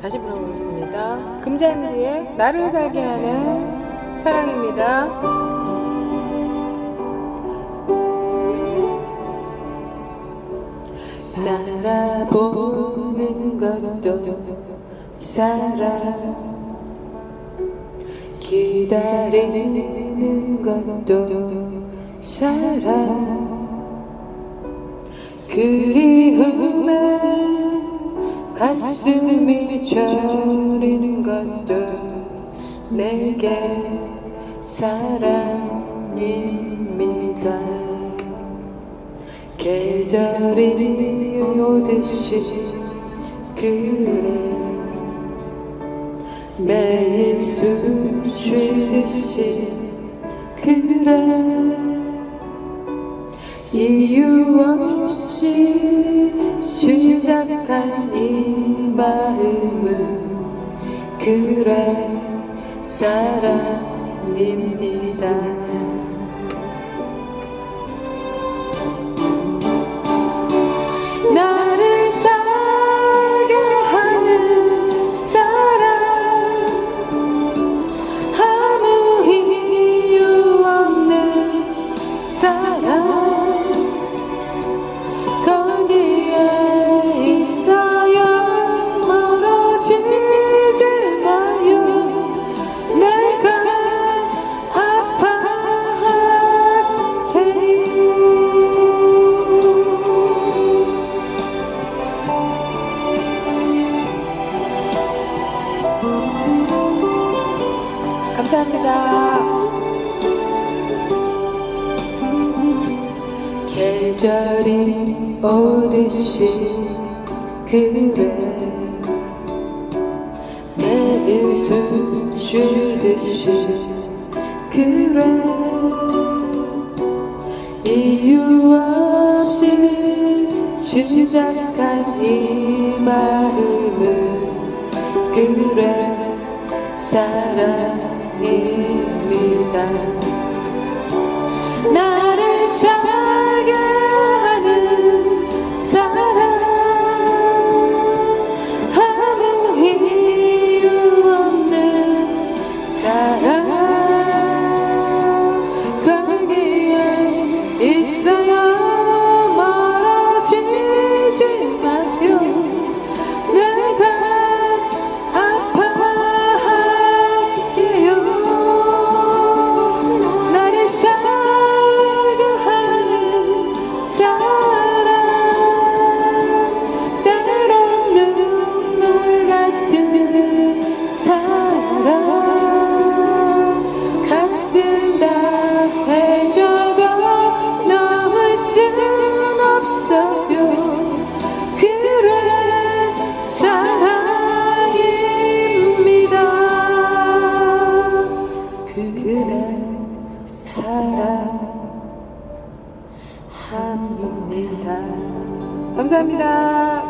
다시 불러보겠습니다. 금잔디의 나를 살게 하는 사랑입니다. 날아보는 것도 사랑 기다리는 것도 사랑 그리움에 가슴이 저리는 것도 내게 사랑입니다. 계절이 오듯이 그래. 매일 숨 쉬듯이 그래 이유 없이 시작한 이 마음은 그래 사랑입니다 감사합니다. 계절이 오듯이 그래 매일 숨 쉬듯이 그래 이유 없이 시작한 이 마음을 그래 사랑 입니다. 나를 살게 합니다. 감사합니다